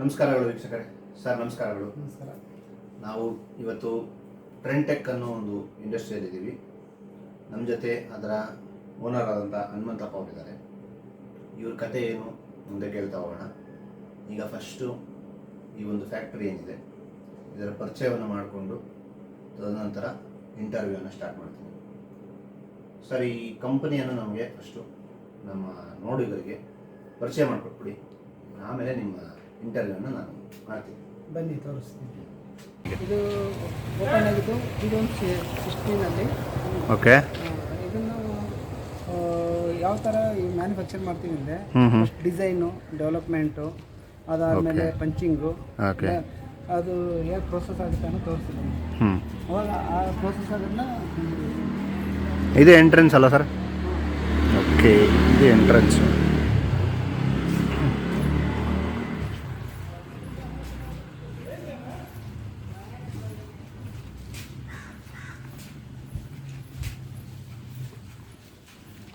ನಮಸ್ಕಾರಗಳು ವೀಕ್ಷಕರೇ. ಸರ್ ನಮಸ್ಕಾರಗಳು. ನಮಸ್ಕಾರ. ನಾವು ಇವತ್ತು ಟ್ರೆಂಟೆಕ್ ಅನ್ನೋ ಒಂದು ಇಂಡಸ್ಟ್ರಿಯಲ್ಲಿ ಇದ್ದೀವಿ ನಮ್ಮ ಜೊತೆ ಅದರ ಓನರ್ ಆದಂಥ ಹನುಮಂತಪ್ಪ ಅವರಿದ್ದಾರೆ. ಇವ್ರ ಕತೆ ಏನು ಮುಂದೆ ಕೇಳ್ತಾ ಹೋಗೋಣ. ಈಗ ಫಸ್ಟು ಈ ಒಂದು ಫ್ಯಾಕ್ಟ್ರಿ ಏನಿದೆ ಇದರ ಪರಿಚಯವನ್ನು ಮಾಡಿಕೊಂಡು ತದನಂತರ ಇಂಟರ್ವ್ಯೂವನ್ನು ಸ್ಟಾರ್ಟ್ ಮಾಡ್ತೀನಿ. ಸರ್ ಈ ಕಂಪನಿಯನ್ನು ನಮಗೆ ಫಸ್ಟು ನಮ್ಮ ನೋಡುಗರಿಗೆ ಪರಿಚಯ ಮಾಡಿಕೊಟ್ಬಿಡಿ. ಆಮೇಲೆ ನಿಮ್ಮ ಇಂಟರ್ವ್ಯೂವನ್ನು ನಾನು ಮಾಡ್ತೀನಿ. ಬನ್ನಿ ತೋರಿಸ್ತೀನಿ. ಇದು ಓಪನ್ ಆಗಿದ್ದು ಇದು ಒಂದು ಸಿಕ್ಸ್ಟೀನಲ್ಲಿ ಓಕೆ ಇದನ್ನು ಆ, ಯಾವ ಥರ ಈ ಮ್ಯಾನುಫ್ಯಾಕ್ಚರ್ ಮಾಡ್ತೀವಿ ಅಂದರೆ ಡಿಸೈನು ಡೆವಲಪ್ಮೆಂಟು ಅದಾದಮೇಲೆ ಪಂಚಿಂಗು ಓಕೆ ಅದು ಹೇಗೆ ಪ್ರೋಸೆಸ್ ಆಗುತ್ತೆ ಅನ್ನೋ ತೋರಿಸ್ತೀನಿ. ಹ್ಞೂ ಅವಾಗ ಆ ಪ್ರೋಸೆಸ್ ಅದನ್ನು ಇದು ಎಂಟ್ರೆನ್ಸ್ ಅಲ್ಲ ಸರ್ ಓಕೆ ಇದು ಎಂಟ್ರೆನ್ಸ್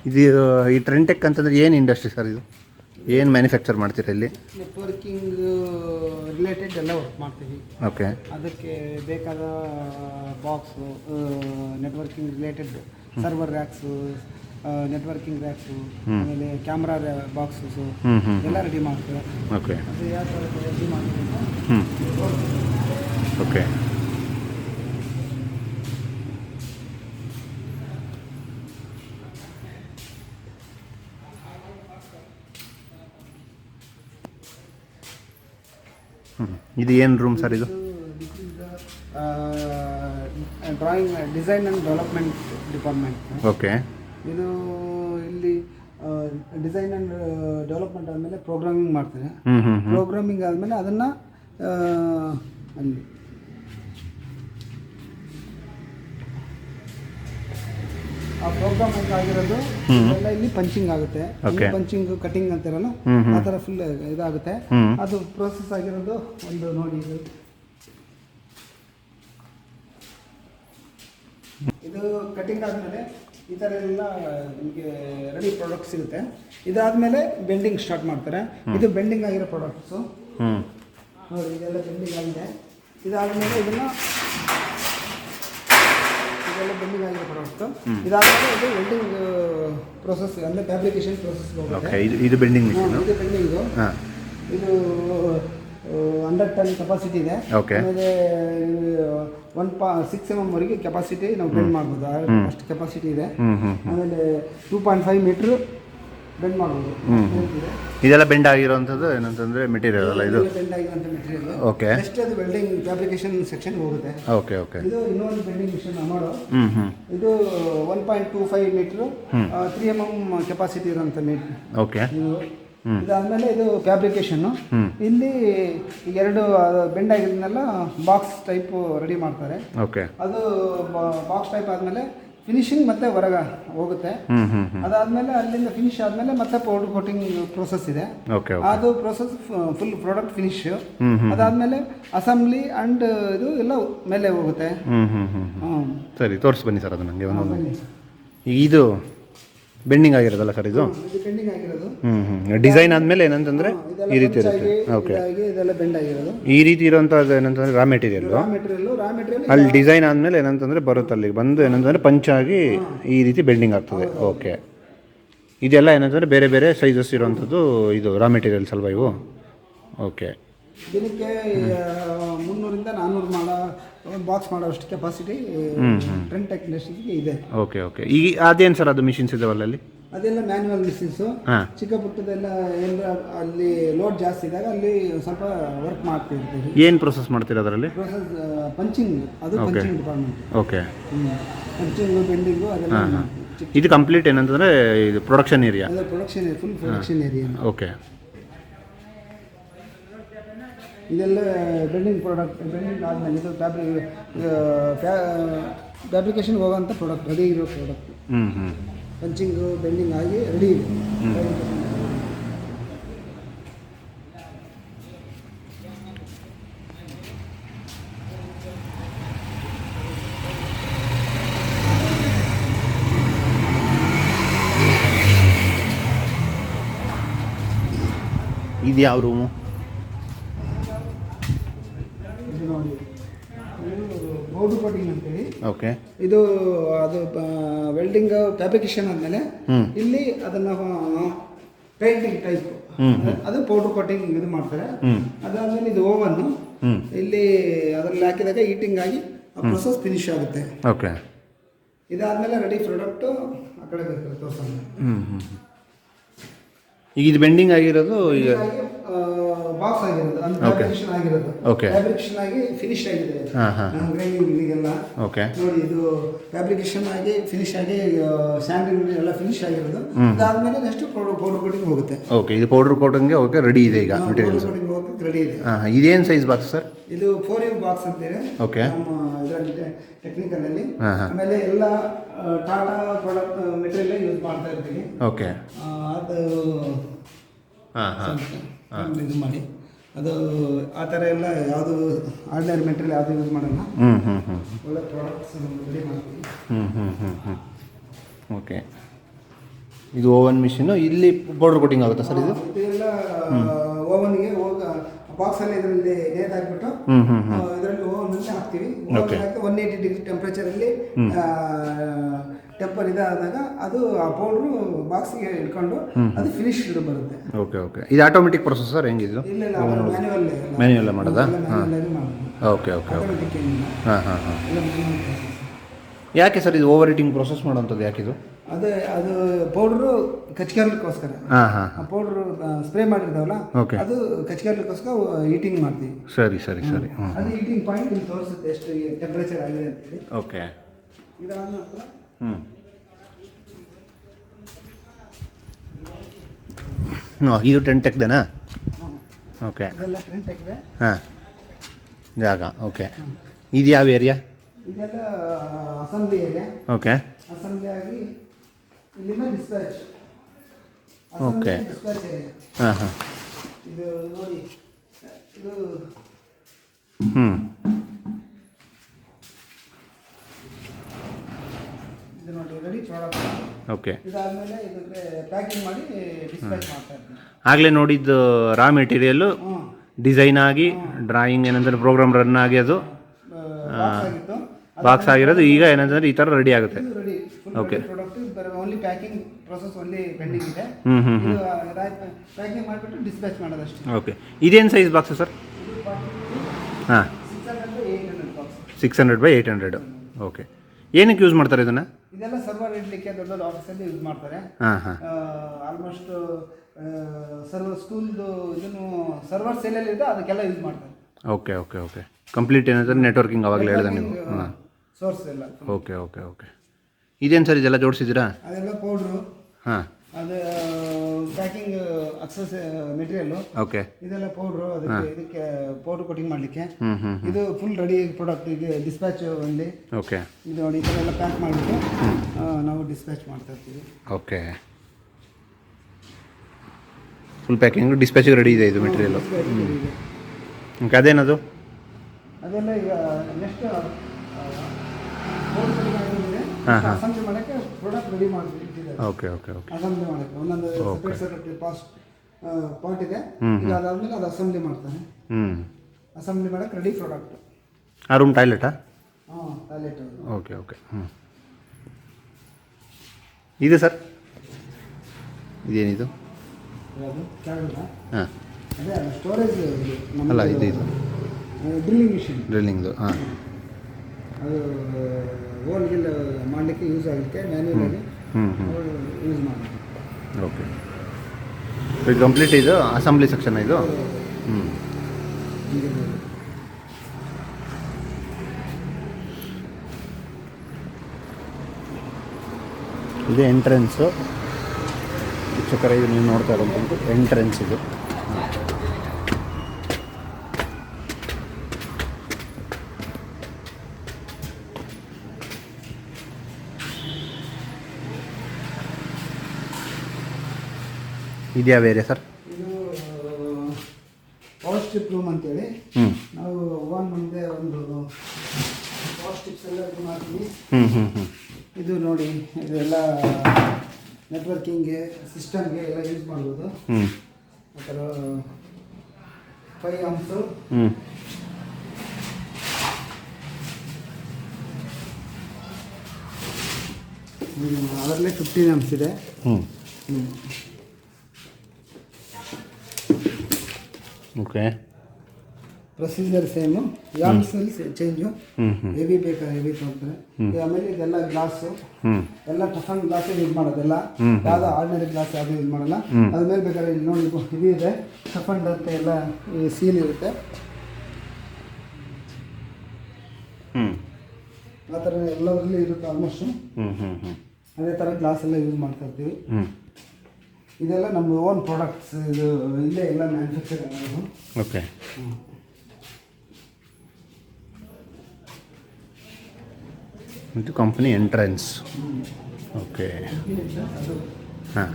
ಇದು ಈ ಟ್ರೆಂಟೆಕ್ ಅಂತಂದ್ರೆ ಏನು ಇಂಡಸ್ಟ್ರಿ ಸರ್ ಇದು? ಏನು ಮ್ಯಾನುಫ್ಯಾಕ್ಚರ್ ಮಾಡ್ತೀರಾ ಇಲ್ಲಿ? ನೆಟ್ವರ್ಕಿಂಗ್ ರಿಲೇಟೆಡ್ ಎಲ್ಲ ವರ್ಕ್ ಮಾಡ್ತೀವಿ. ಓಕೆ ಅದಕ್ಕೆ ಬೇಕಾದ box networking related server racks networking racks ಆಮೇಲೆ ಕ್ಯಾಮ್ರಾ ಬಾಕ್ಸಸ್ಸು ಎಲ್ಲ ರೆಡಿ ಮಾಡ್ತೀವಿ. ಓಕೆ ಅದು ಯಾವ ಥರ ರೆಡಿ ಮಾಡ್ತೀವಿ ಓಕೆ ಇದು ಏನು ರೂಮ್ ಸರ್ ಇದು? Drawing design and development department okay ಇದು ಇಲ್ಲಿ ಡಿಸೈನ್ ಆ್ಯಂಡ್ ಡೆವಲಪ್ಮೆಂಟ್ ಆದಮೇಲೆ ಪ್ರೋಗ್ರಾಮಿಂಗ್ ಮಾಡ್ತಾರೆ ಪ್ರೋಗ್ರಾಮಿಂಗ್ ಆದಮೇಲೆ ಅದನ್ನು ಅಲ್ಲಿ. ಆ ಪ್ರೋಗ್ರಾಮ್ ಅಂತ ಆಗಿರೋದು ಎಲ್ಲ ಇಲ್ಲಿ ಪಂಚಿಂಗ್ ಆಗುತ್ತೆ. ಪಂಚಿಂಗ್ ಕಟಿಂಗ್ ಅಂತಾರಲ್ಲ. ಆ ತರ ಫುಲ್ ಇದಾಗುತ್ತೆ. ಅದು ಪ್ರೋಸೆಸ್ ಆಗಿರೋದು ಒಂದು ನೋಡಿ ಇದು. ಇದು ಕಟಿಂಗ್ ಆದಮೇಲೆ ಈ ಥರ ಎಲ್ಲ ನಿಮಗೆ ರೆಡಿ ಪ್ರಾಡಕ್ಟ್ ಸಿಗುತ್ತೆ. ಇದಾದಮೇಲೆ ಬೆಂಡಿಂಗ್ ಸ್ಟಾರ್ಟ್ ಮಾಡ್ತಾರೆ. ಇದು ಬೆಂಡಿಂಗ್ ಆಗಿರೋ ಪ್ರಾಡಕ್ಟ್ಸು ನೋಡಿ ಇದೆಲ್ಲ ಬೆಂಡಿಂಗ್ ಆಗಿದೆ. ಇದಾದಮೇಲೆ ಇದನ್ನು ಇದೆಲ್ಲ ಬೆಂಡಿಂಗ್ ಆಗಿರೋ ಪ್ರಾಡಕ್ಟ್ ಇದಾದ್ಮೇಲೆ ಇದು ವೆಲ್ಡಿಂಗ್ ಪ್ರೊಸೆಸ್ ಅಂದರೆ ಫ್ಯಾಬ್ರಿಕೇಶನ್ ಪ್ರೊಸೆಸ್ ಹೋಗುತ್ತೆ. ಇದು ಇದು ಬೆಂಡಿಂಗ್ ಇದು ಬೆಂಡಿಂಗು ಇದು ಹಂಡ್ರೆಡ್ ಟನ್ ಕೆಪಾಸಿಟಿ ಇದೆ. ಆಮೇಲೆ ಒನ್ ಪಾ ಸಿಕ್ಸ್ ಎಂ ವರೆಗೆ ಕೆಪಾಸಿಟಿ ನಾವು ಬೆಂಡ್ ಮಾಡ್ಬೋದು. ಅಷ್ಟು ಕೆಪಾಸಿಟಿ ಇದೆ. ಆಮೇಲೆ two point five metre bend ಮಾಡ್ಬೋದು ಇದೆಲ್ಲ ಬೆಂಡ್ ಆಗಿರೋವಂಥದ್ದು ಏನಂತಂದರೆ ಮೆಟೀರಿಯಲ್ ಅಲ್ಲ ಇದು? ಬೆಂಡ್ ಆಗಿರೋಂಥ ಮೆಟೀರಿಯಲ್ ಓಕೆ ನೆಕ್ಸ್ಟ್ ಅದು ವೆಲ್ಡಿಂಗ್ ಫ್ಯಾಬ್ರಿಕೇಶನ್ ಸೆಕ್ಷನ್ ಹೋಗುತ್ತೆ. ಓಕೆ ಓಕೆ ಇದು ಇನ್ನೊಂದು ಬೆಂಡಿಂಗ್ ಮಿಷನ್ ಹ್ಞೂ ಇದು one point two five metre three M M capacity ಇರೋಂಥ ಮೀಟ್ ಓಕೆ ಇದು ಇದಾದ್ಮೇಲೆ ಇದು ಫ್ಯಾಬ್ರಿಕೇಶನ್ನು ಇಲ್ಲಿ ಎರಡು ಬೆಂಡ್ ಆಗಿದ್ದನ್ನೆಲ್ಲ ಬಾಕ್ಸ್ ಟೈಪ್ ರೆಡಿ ಮಾಡ್ತಾರೆ. ಓಕೆ ಅದು ಬಾಕ್ಸ್ ಟೈಪ್ ಆದಮೇಲೆ ಫಿನಿಶಿಂಗ್ ಮತ್ತೆ ಹೊರಗೆ ಹೋಗುತ್ತೆ. ಅದಾದ್ಮೇಲೆ ಅಲ್ಲಿಂದ ಫಿನಿಶ್ ಆದ್ಮೇಲೆ ಮತ್ತೆ ಪೌಡರ್ ಕೋಟಿಂಗ್ ಪ್ರೋಸೆಸ್ ಇದೆ. ಅದು ಪ್ರೊಸೆಸ್ ಫುಲ್ ಪ್ರಾಡಕ್ಟ್ ಫಿನಿಶ್ ಅದಾದ್ಮೇಲೆ ಅಸೆಂಬ್ಲಿ ಅಂಡ್ ಇದು ಎಲ್ಲ ಮೇಲೆ ಹೋಗುತ್ತೆ. ಸರಿ ತೋರಿಸಿ ಬನ್ನಿ ಸರ್ ಅದು ನನಗೆ ಒಂದೊಂದು. ಇದು ಬೆಂಡಿಂಗ್ ಆಗಿರೋದಲ್ಲ ಸರ್ ಇದು? ಹ್ಞೂ ಡಿಸೈನ್ ಆದಮೇಲೆ ಏನಂತಂದರೆ ಈ ರೀತಿ ಇರುತ್ತೆ. ಓಕೆ ಇದೆಲ್ಲ ಬೆಂಡ್ ಆಗಿರೋದು. ಈ ರೀತಿ ಇರೋಂಥದ್ದು ಏನಂತಂದರೆ ರಾ ಮೆಟೀರಿಯಲ್ಲು ಮೆಟೀರಿಯಲ್ ಅಲ್ಲಿ ಡಿಸೈನ್ ಆದಮೇಲೆ ಏನಂತಂದರೆ ಬರುತ್ತೆ ಅಲ್ಲಿಗೆ. ಬಂದು ಏನಂತಂದರೆ ಪಂಚಾಗಿ ಈ ರೀತಿ ಬೆಂಡಿಂಗ್ ಆಗ್ತದೆ. ಓಕೆ ಇದೆಲ್ಲ ಏನಂತಂದರೆ ಬೇರೆ ಬೇರೆ ಸೈಜಸ್ ಇರೋವಂಥದ್ದು ಇದು ರಾ ಮೆಟೀರಿಯಲ್ಸ್ ಅಲ್ವಾ ಇವು? ಓಕೆ ದಿನಕ್ಕೆ ಮುನ್ನೂರಿಂದ ನಾನ್ನೂರು ಮಾಡ ಒಂದು ಬಾಕ್ಸ್ ಮಾಡೋಷ್ಟು ಕೆಪಾಸಿಟಿ ಟ್ರೆಂಟ್ ಟೆಕ್ ಇಂಡಸ್ಟ್ರಿಗೆ ಇದೆ. ಓಕೆ ಓಕೆ ಈಗ ಅದೇನು ಸರ್ ಅದು ಮಿಷಿನ್ಸ್ ಇದಾವಲ್ಲ ಅಲ್ಲಿ? ಅದೆಲ್ಲ ಮ್ಯಾನ್ಯುವಲ್ ಮಿಷಿನ್ಸು ಹಾಂ. ಚಿಕ್ಕ ಪುಟ್ಟದೆಲ್ಲ ಅಲ್ಲಿ ಲೋಡ್ ಜಾಸ್ತಿ ಇದ್ದಾಗ ಅಲ್ಲಿ ಸ್ವಲ್ಪ ವರ್ಕ್ ಮಾಡ್ತಿರ್ತೀವಿ. ಏನು ಪ್ರೊಸೆಸ್ ಮಾಡ್ತೀರಾ ಅದರಲ್ಲಿ? ಪ್ರೊಸೆಸ್ ಪಂಚಿಂಗ್ ಅದು punching department okay punching bending ಅದೆಲ್ಲ ಮಾಡ್ತೀವಿ. ಚಿಕ್ಕ- ಇದು ಕಂಪ್ಲೀಟ್ ಏನಂತಂದರೆ ಇದು ಪ್ರೊಡಕ್ಷನ್ ಏರಿಯಾ ಅದು production full production area okay ಇದೆಲ್ಲ ಬೆಂಡಿಂಗ್ ಪ್ರಾಡಕ್ಟ್ ಬೆಂಡಿಂಗ್ ಆದಮೇಲೆ ಇದು ಫ್ಯಾಬ್ರಿ ಫ್ಯಾಬ್ರಿಕೇಶನ್ ಹೋಗೋಂಥ ಪ್ರಾಡಕ್ಟ್ ಅದೇ ಇರೋ ಪ್ರಾಡಕ್ಟ್ ಹ್ಞೂ ಹ್ಞೂ ಪಂಚಿಂಗು ಬೆಂಡಿಂಗ್ ಆಗಿ ರೆಡಿ ಇದೆ. ಇದು ಯಾವ ರೂಮು ನೋಡಿ ಬೋರ್ಡ್ ಕಟಿಂಗ್ ಅಂತೇಳಿ ಓಕೆ ಇದು ಅದು ವೆಲ್ಡಿಂಗ್ ಫ್ಯಾಬ್ರಿಕೇಶನ್ ಆದಮೇಲೆ ಇಲ್ಲಿ ಅದನ್ನ ಪೇಂಟಿಂಗ್ ಟೈಪ್ ಅದು ಪೌಡರ್ ಕೋಟಿಂಗ್ ಇದು ಮಾಡ್ತಾರೆ. ಅದಾದ್ಮೇಲೆ ಇದು ಓವನ್ ಇಲ್ಲಿ ಅದರಲ್ಲಿ ಹಾಕಿದಾಗ ಹೀಟಿಂಗ್ ಆಗಿ ಪ್ರೊಸೆಸ್ ಫಿನಿಶ್ ಆಗುತ್ತೆ. ಓಕೆ ಇದಾದ್ಮೇಲೆ ರೆಡಿ ಪ್ರಾಡಕ್ಟು ಆ ಕಡೆ ತೋರ್ಸೋಣ. ಹ್ಞೂ ಈಗ ಇದು ಬೆಂಡಿಂಗ್ ಆಗಿರೋದು ಈಗ ಬಾಕ್ಸ್ ಆಗಿರೋದು ಅಂದ್ರೆ Okay. ಫ್ಯಾಬ್ರಿಕೇಶನ್ ಆಗಿರೋದು. Okay. ಫ್ಯಾಬ್ರಿಕೇಶನ್ ಆಗಿ ಫಿನಿಶ್ ಆಗಿದೆ ಹಾ ಹಾಂ. ಗ್ರೈಂಡಿಂಗ್ ಇದೆಲ್ಲ ಓಕೆ ನೋಡಿ ಇದು ಫ್ಯಾಬ್ರಿಕೇಶನ್ ಆಗಿ ಫಿನಿಶ್ ಆಗಿ ಸ್ಯಾಂಡಿಂಗ್ ಎಲ್ಲ ಫಿನಿಶ್ ಆಗಿರೋದು. ಅದಾದ್ಮೇಲೆ ನೆಕ್ಸ್ಟ್ ಪೌಡರ್ ಪೌಡರ್ ಕೋಟಿಂಗ್ ಹೋಗುತ್ತೆ. ಓಕೆ ಇದು ಪೌಡರ್ ಕೋಟಿಂಗ್ಗೆ ಓಕೆ ರೆಡಿ ಇದೆ ಈಗ ಮೆಟೀರಿಯಲ್ಸ್ ಪೌಡರ್ ಕೋಟಿಂಗ್ ಹೋಗುತ್ತೆ ರೆಡಿ ಇದೆ. ಹಾಂ ಇದೇನು ಸೈಜ್ ಬಾಕ್ಸ್ ಸರ್? ಇದು ಫೋರ್ ಇಯರ್ ಬಾಕ್ಸ್ ಅಂತೇಳಿ ಓಕೆ ನಮ್ಮ ಇದರಲ್ಲಿ ಟೆಕ್ನಿಕಲ್ ಅಲ್ಲಿ. ಹಾ, ಹಾ. ಆಮೇಲೆ ಎಲ್ಲ ಟಾಟಾ ಪ್ರಾಡಕ್ಟ್ ಮೆಟೀರಿಯಲ್ ಯೂಸ್ ಮಾಡ್ತಾ ಇರ್ತೀವಿ. ಓಕೆ ಆ, ಅದು ಹಾಂ ಹಾಂ. ಇದು ಮಾಡಿ. ಅದು ಆ ಥರ ಎಲ್ಲ ಯಾವುದು ಆರ್ಡಿನರಿ ಮೆಟೀರಿಯಲ್ ಯಾವುದು ಯೂಸ್ ಮಾಡಲ್ಲ. ಹ್ಞೂ ಹ್ಞೂ ಹ್ಞೂ ಒಳ್ಳೆ ಪ್ರಾಡಕ್ಟ್ಸ್ ರೆಡಿ ಮಾಡ್ತೀವಿ. ಹ್ಞೂ ಹ್ಞೂ ಹ್ಞೂ ಹ್ಞೂ ಓಕೆ ಇದು ಓವನ್ ಮಿಷಿನು ಇಲ್ಲಿ ಪೌಡರ್ ಕೋಟಿಂಗ್ ಆಗುತ್ತಾ ಸರ್ ಇದು? ಇದೆಲ್ಲ ಓವನ್ಗೆ ಹೋಗ ಬಾಕ್ಸಲ್ಲಿ ಇದರಲ್ಲಿ ನೇತು ಹಾಕ್ಬಿಟ್ಟು ಹ್ಞೂ ಹ್ಞೂ ಹ್ಞೂ ಇದರಲ್ಲಿ ಓವನಲ್ಲಿ ಹಾಕ್ತೀವಿ. ಒನ್ ಏಯ್ಟಿ ಡಿಗ್ರಿ ಟೆಂಪ್ರೇಚರಲ್ಲಿ ಟೆಂಪರ್ ಇದಾದಾಗ ಅದು ಆ ಪೌಡ್ರು ಬಾಕ್ಸಿಗೆ ಇಟ್ಕೊಂಡು ಅದು ಫಿನಿಶ್ ಬರುತ್ತೆ. ಓಕೆ ಓಕೆ ಇದು ಆಟೋಮೆಟಿಕ್ ಪ್ರೊಸೆಸ್ ಸರ್ ಹೆಂಗಿದು? ಇಲ್ಲ ಇಲ್ಲ ಮಾಡೋದಾ? ಹಾಂ. ಓಕೆ ಓಕೆ ಹಾಂ ಹಾಂ ಹಾಂ. ಯಾಕೆ ಸರ್ ಇದು ಓವರ್ ಈಟಿಂಗ್ ಪ್ರೊಸೆಸ್ ಯಾಕೆ ಇದು? ಅದೇ ಅದು ಪೌಡ್ರು ಕಚ್ಕರ್ಲಿಕ್ಕೋಸ್ಕರ ಹಾಂ ಹಾಂ ಆ ಪೌಡ್ರು ಸ್ಪ್ರೇ ಮಾಡಿರ್ತಾವಲ್ಲ. ಅದು ಕಚ್ಕರ್ಲಿಕ್ಕೋಸ್ಕರ ಹೀಟಿಂಗ್ ಮಾಡ್ತೀವಿ. ಸರಿ ಸರಿ ಸರಿ. ಅದು ಹೀಟಿಂಗ್ ಪಾಯಿಂಟ್ ತೋರಿಸುತ್ತೆ ಎಷ್ಟು ಟೆಂಪರೇಚರ್ ಆಗಿದೆ ಅಂತೇಳಿ ಓಕೆ ಇದಾದ ನಂತರ ಹ್ಞೂ ಹ್ಞೂ ಇದು ಟೆಂಟ್ ಟೆಕ್ದೇನಾ ಓಕೆ ಹಾಂ. ಜಾಗ ಓಕೆ ಇದು ಯಾವ ಏರಿಯಾ ಓಕೆ ಓಕೆ ಹಾಂ ಹಾಂ. ಹ್ಞೂ ಇದು ನೋಡಿ ರೆಡಿ ಪ್ರಾಡಕ್ಟ್ ಓಕೆ ಇದಾದಮೇಲೆ ಇದಕ್ಕೆ ಪ್ಯಾಕಿಂಗ್ ಮಾಡಿ ಡಿಸ್ಪ್ಯಾಚ್ ಮಾಡ್ತಾ ಇದ್ದೀನಿ ಆಗಲೇ ನೋಡಿದ್ದು ರಾ ಮೆಟೀರಿಯಲ್ಲು ಡಿಸೈನ್ ಆಗಿ ಡ್ರಾಯಿಂಗ್ ಏನಂದ್ರೆ ಪ್ರೋಗ್ರಾಮ್ ರನ್ ಆಗಿ ಅದು. ಬಾಕ್ಸ್ ಆಗಿತ್ತು. ಬಾಕ್ಸ್ ಆಗಿರೋದು ಈಗ ಏನಂದ್ರೆ ಈ ಥರ ರೆಡಿ ಆಗುತ್ತೆ. Ready Okay. ಪ್ರಾಡಕ್ಟ್ ಬರೀ only packing process only pending ಇದೆ. ಹ್ಞೂ ಹ್ಞೂ ಹ್ಞೂ ಪ್ಯಾಕಿಂಗ್ ಮಾಡಿಬಿಟ್ಟು ಡಿಸ್ಪ್ಯಾಚ್ ಮಾಡೋದಷ್ಟೇ. ಓಕೆ ಇದೇನು ಸೈಜ್ ಬಾಕ್ಸ್ ಸರ್? ಹಾಂ. Six hundred by eight hundred okay ಏನಕ್ಕೆ ಯೂಸ್ ಮಾಡ್ತಾರೆ ಇದನ್ನು? ಇದೆಲ್ಲ ಸರ್ವರ್ ಇಡಲಿಕ್ಕೆ ದೊಡ್ಡ ದೊಡ್ಡ ಆಫೀಸಲ್ಲಿ ಯೂಸ್ ಮಾಡ್ತಾರೆ. ಹಾಂ ಹಾಂ. ಆಲ್ಮೋಸ್ಟ್ ಸರ್ವರ್ ಸ್ಕೂಲ್ದು ಇದನ್ನು ಸರ್ವರ್ ಸೇಲಲ್ಲಿ ಇದೆ ಅದಕ್ಕೆಲ್ಲ ಯೂಸ್ ಮಾಡ್ತಾರೆ. ಓಕೆ ಓಕೆ ಓಕೆ ಕಂಪ್ಲೀಟ್ ಏನಂದ್ರೆ ನೆಟ್ವರ್ಕಿಂಗ್ ಅವಾಗಲೇ ಹೇಳಿದೆ ನೀವು ಹಾಂ. ಸೋರ್ಸ್ ಎಲ್ಲ. ಓಕೆ ಓಕೆ ಓಕೆ ಇದೇನು ಸರ್ ಇದೆಲ್ಲ ಜೋಡಿಸಿದ್ದೀರಾ? ಅದೆಲ್ಲ ಪೌಡ್ರು ಹಾಂ. ಅದು ಪ್ಯಾಕಿಂಗ್ ಅಕ್ಸಸ್ ಮೆಟೀರಿಯಲ್ ಓಕೆ. ಇದೆಲ್ಲ ಪೌಡ್ರು ಅದಕ್ಕೆ ಇದಕ್ಕೆ ಪೌಡ್ರ್ ಕೋಟಿಂಗ್ ಮಾಡಲಿಕ್ಕೆ. ಇದು ಫುಲ್ ರೆಡಿ ಪ್ರಾಡಕ್ಟ್ ಈಗ ಡಿಸ್ಪ್ಯಾಚ್ ಅಲ್ಲಿ. ಓಕೆ. ಇದು ನೋಡಿ ಇದೆಲ್ಲ ಪ್ಯಾಕ್ ಮಾಡಿಬಿಟ್ಟು ನಾವು ಡಿಸ್ಪ್ಯಾಚ್ ಮಾಡ್ತಾ ಇರ್ತೀವಿ. Okay. Full packing dispatch ready ಇದೆ ಇದು ಮೆಟೀರಿಯಲ್ ಓಕೆ ಅದೇನದು? ಅದೆಲ್ಲ ಈಗ ನೆಕ್ಸ್ಟ್ ಹಾಂ, ಹಾಂ. ಸಂಜೆ ಮಾಡೋಕ್ಕೆ ಪ್ರಾಡಕ್ಟ್ ರೆಡಿ ಮಾಡಿ ಇಟ್ಟಿದ್ದಾರೆ ಓಕೆ ಓಕೆ ಓಕೆ. ಅಸೆಂಬ್ಲಿ ಮಾಡೋಕ್ಕೆ ಒಂದೊಂದು. ಸೆಪರೇಟ್ ಸೆಪರೇಟ್ ಪಾಸ್ಟ್ ಪಾರ್ಟ್ ಇದೆ. ಈಗ ಅದಾದ್ಮೇಲೆ ಅದು ಅಸೆಂಬ್ಲಿ ಮಾಡ್ತಾನೆ. ಹ್ಞೂ ಅಸೆಂಬ್ಲಿ ಮಾಡಕ್ಕೆ ರೆಡಿ ಪ್ರಾಡಕ್ಟ್ ಆ ರೂಮ್ ಟಾಯ್ಲೆಟಾ ಹಾಂ ಟಾಯ್ಲೆಟ್ ಓಕೆ ಓಕೆ. ಹ್ಞೂ ಇದೆ ಸರ್? ಇದೇನಿದು? ಅದು ಕೆಳಗಡೆ ಹಾಂ. ಅದೇ ಅದು ಸ್ಟೋರೇಜ್ ಅಲ್ಲ, ಇದು ಇದು. ಡ್ರಿಲ್ಲಿಂಗ್ ಮಿಷಿನ್ ಡ್ರಿಲ್ಲಿಂಗ್ದು ಹಾಂ. ಅದು ಹೋಲ್ಗೆಲ್ಲ ಮಾಡಲಿಕ್ಕೆ ಯೂಸ್ ಆಗಲಿಕ್ಕೆ ಮ್ಯಾನ್ಯಲ್ ಆಗಿ ಯೂಸ್ ಓಕೆ. ಇದು ಕಂಪ್ಲೀಟ್ ಇದು? ಅಸೆಂಬ್ಲಿ ಸೆಕ್ಷನ್ ಇದು? ಹ್ಞೂ ಇದು ಎಂಟ್ರೆನ್ಸು ಶಿಕ್ಷಕರ ಇದು ನೀವು ನೋಡ್ತಾ ಇರೋದು ಎಂಟ್ರೆನ್ಸ್ ಇದು. ಇದ್ಯಾವ ಬೇರೆ ಸರ್? ಇದು ಸ್ಟ್ರಿಪ್ ರೂಮ್ ಅಂತೇಳಿ. ಹ್ಞೂ ನಾವು ಓನ್ ಮುಂದೆ ಒಂದು ಪವರ್ ಟಿಪ್ಸ್ ಎಲ್ಲ ಇದು ಮಾಡ್ತೀವಿ. ಹ್ಞೂ ಹ್ಞೂ ಹ್ಞೂ ಇದು ನೋಡಿ ಇದೆಲ್ಲ ನೆಟ್ವರ್ಕಿಂಗ್ಗೆ ಸಿಸ್ಟಮ್ಗೆ ಎಲ್ಲ ಯೂಸ್ ಮಾಡ್ಬೋದು. ಹ್ಞೂ ಆ ಥರ ಫೈವ್ ಅಂಪ್ಸು ಹ್ಞೂ ಅದರಲ್ಲೇ ಫಿಫ್ಟೀನ್ ಎಮ್ಸ್ ಇದೆ. ಹ್ಞೂ ಹ್ಞೂ ಓಕೆ ಪ್ರೊಸೀಜರ್ ಸೇಮು ಯಾಮ್ಸಲ್ಲಿ ಚೇಂಜು ಹ್ಮ್ ಹೆವಿ ಬೇಕಾ ಹೆವಿ ತೊಗೊಂಡ್ರೆ ಈಗ ಆಮೇಲೆ ಇದೆಲ್ಲ ಗ್ಲಾಸು ಹ್ಞೂ ಎಲ್ಲ ಟಫನ್ ಗ್ಲಾಸ್ ಯೂಸ್ ಮಾಡೋದಿಲ್ಲ? ಯಾವ್ದು ಆರ್ಡಿನರಿ ಗ್ಲಾಸ್ ಯಾವುದು ಯೂಸ್ ಮಾಡಲ್ಲ. ಅದ್ಮೇಲೆ ಬೇಕಾದ್ರೆ ಇಲ್ಲಿ ನೋಡಿ ಇದು ಇದು. ಟಫನ್ ಅಂತ ಎಲ್ಲ ಈ ಸೀಲ್ ಇರುತ್ತೆ. ಆ ಥರ ಎಲ್ಲದರಲ್ಲೂ ಇರುತ್ತೆ ಆಲ್ಮೋಸ್ಟು ಅದೇ ಥರ ಗ್ಲಾಸ್ ಎಲ್ಲ ಯೂಸ್ ಮಾಡ್ತಾ ಇರ್ತೀವಿ. ಇದೆಲ್ಲ ನಮ್ಮ ಓನ್ ಪ್ರಾಡಕ್ಟ್ಸ್ ಇದು ಇಲ್ಲೇ ಎಲ್ಲ ಮ್ಯಾನುಫ್ಯಾಕ್ಚರ್ ಆಗೋದು ಓಕೆ ಇದು ಕಂಪ್ನಿ ಎಂಟ್ರೆನ್ಸ್ ಓಕೆ ಹಾಂ.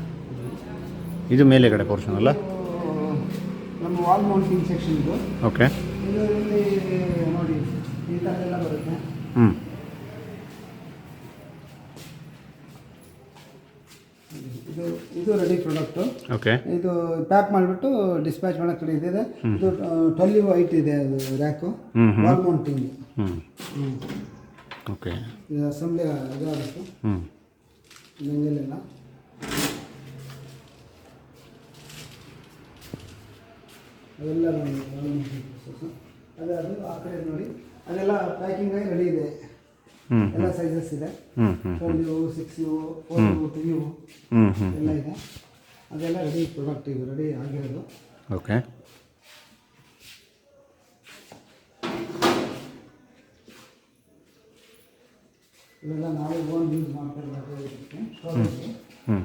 ಇದು ಮೇಲೆ ಕಡೆ ಪೋರ್ಷನ್ ಅಲ್ಲ ನಮ್ಮ ವಾಲ್ ಮೌಂಟಿಂಗ್ ಸೆಕ್ಷನ್ ಇದು. ಓಕೆ ಇದರಲ್ಲಿ ನೋಡಿ ಈ ಥರ ಎಲ್ಲ ಬರುತ್ತೆ. ಹ್ಞೂ ಇದು ಇದು ರೆಡಿ ಓಕೆ ಇದು ಪ್ಯಾಕ್ ಮಾಡಿಬಿಟ್ಟು ಡಿಸ್ಪ್ಯಾಚ್ ಮಾಡೋ ಕಡೆ ಇದೆ ಇದು ಟ್ವೆಲ್ ವೈಟ್ ಇದೆ ಅದು ರ್ಯಾಕು ವಾಲ್ ಮೌಂಟಿಂಗ್ ಓಕೆ ಇದು ಅಸೆಂಬ್ಲಿ ಅದು ಆಗುತ್ತೆ ಹ್ಞೂ ಬೆಂಗಲೆಲ್ಲ ಅದೆಲ್ಲ ಅದೇ ಅದು ಆ ಕಡೆ ನೋಡಿ. ಅದೆಲ್ಲ ಪ್ಯಾಕಿಂಗ್ ಆಗಿ ರೆಡಿ ಇದೆ. ಎಲ್ಲ ಸೈಜಸ್ ಇದೆ. Twelve U six U four U three U ಎಲ್ಲ ಇದೆ. ಅದೆಲ್ಲ ರೆಡಿ ಪ್ರಾಡಕ್ಟ್ ಇದು ರೆಡಿ ಆಗಿರೋದು. ಓಕೆ ಇವೆಲ್ಲ ನಾವು ಓನ್ ಯೂಸ್ ಮಾಡ್ತಾ ಇರೋದಕ್ಕೆ ಇದಕ್ಕೆ ಸ್ಟೋರೇಜ್ಗೆ. ಹ್ಞೂ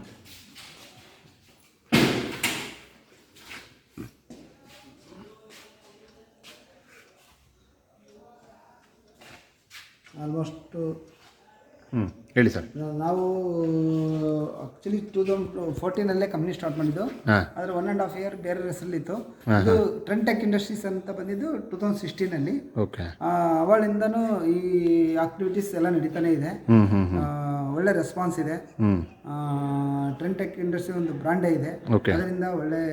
ಆಲ್ಮೋಸ್ಟ್ ಹ್ಞೂ ಹೇಳಿ ಸರ್. ನಾವು ಆಕ್ಚುಲಿ ಟೂ ತೌಸಂಡ್ ಫೋರ್ಟೀನಲ್ಲೇ ಕಂಪ್ನಿ ಸ್ಟಾರ್ಟ್ ಮಾಡಿದ್ದು. ಆದರೆ ಒನ್ ಆ್ಯಂಡ್ ಹಾಫ್ ಇಯರ್ ಬೇರೆ ಹೆಸರಲ್ಲಿತ್ತು ಇದು ಇದು ಟ್ರೆಂಟೆಕ್ ಇಂಡಸ್ಟ್ರೀಸ್ ಅಂತ ಬಂದಿದ್ದು ಟೂ ತೌಸಂಡ್ ಸಿಕ್ಸ್ಟೀನಲ್ಲಿ ಓಕೆ. ಅವಳಿಂದನೂ ಈ ಆಕ್ಟಿವಿಟೀಸ್ ಎಲ್ಲ ನಡೀತಾನೆ ಇದೆ. ಒಳ್ಳೆ ರೆಸ್ಪಾನ್ಸ್ ಇದೆ. ಟ್ರೆಂಡ್ ಟೆಕ್ ಇಂಡಸ್ಟ್ರಿ ಒಂದು ಬ್ರಾಂಡೇ ಇದೆ. ಅದರಿಂದ ಒಳ್ಳೆ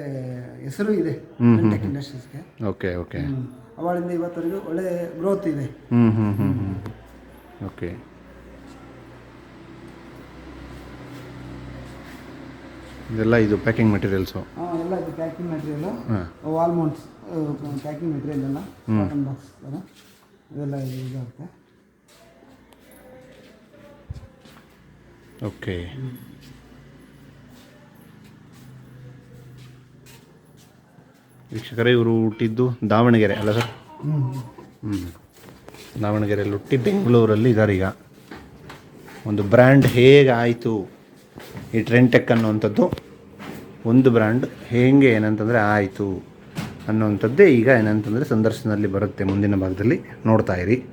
ಹೆಸರು ಇದೆ ಟ್ರೆಂಡ್ ಟೆಕ್ ಇಂಡಸ್ಟ್ರೀಸ್ಗೆ ಓಕೆ ಓಕೆ. ಅವಳಿಂದ ಇವತ್ತರೆಗೂ ಒಳ್ಳೆ ಗ್ರೋತ್ ಇದೆ. ಓಕೆ. ಇದೆಲ್ಲ ಇದು ಪ್ಯಾಕಿಂಗ್ ಮೆಟೀರಿಯಲ್ಸು ಹಾ ಎಲ್ಲ ಇದು ಪ್ಯಾಕಿಂಗ್ ಮೆಟೀರಿಯಲು ಹಾಂ. ವಾಲ್ ಮೌಂಟ್ಸ್ ಪ್ಯಾಕಿಂಗ್ ಮೆಟೀರಿಯಲ್ ಎಲ್ಲ ಕಾಟನ್ ಬಾಕ್ಸ್ ಥರ ಇದೆಲ್ಲ ಇದು ಇದಾಗುತ್ತೆ. ಓಕೆ ವೀಕ್ಷಕರೇ ಇವರು ಹುಟ್ಟಿದ್ದು ದಾವಣಗೆರೆ ಅಲ್ಲ ಸರ್? ಹ್ಞೂ ಹ್ಞೂ ದಾವಣಗೆರೆಯಲ್ಲಿ ಹುಟ್ಟಿ ಬೆಂಗಳೂರಲ್ಲಿ ಇದ್ದಾರೆ ಈಗ ಒಂದು ಬ್ರ್ಯಾಂಡ್ ಹೇಗೆ ಆಯಿತು ಈ ಟ್ರೆಂಟೆಕ್ ಅನ್ನುವಂಥದ್ದು ಒಂದು ಬ್ರ್ಯಾಂಡ್ ಹೇಗೆ ಏನಂತಂದರೆ ಆಯಿತು ಅನ್ನುವಂಥದ್ದೇ ಈಗ ಏನಂತಂದರೆ ಸಂದರ್ಶನದಲ್ಲಿ ಬರುತ್ತೆ ಮುಂದಿನ ಭಾಗದಲ್ಲಿ ನೋಡ್ತಾ ಇರಿ.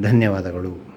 ಧನ್ಯವಾದಗಳು.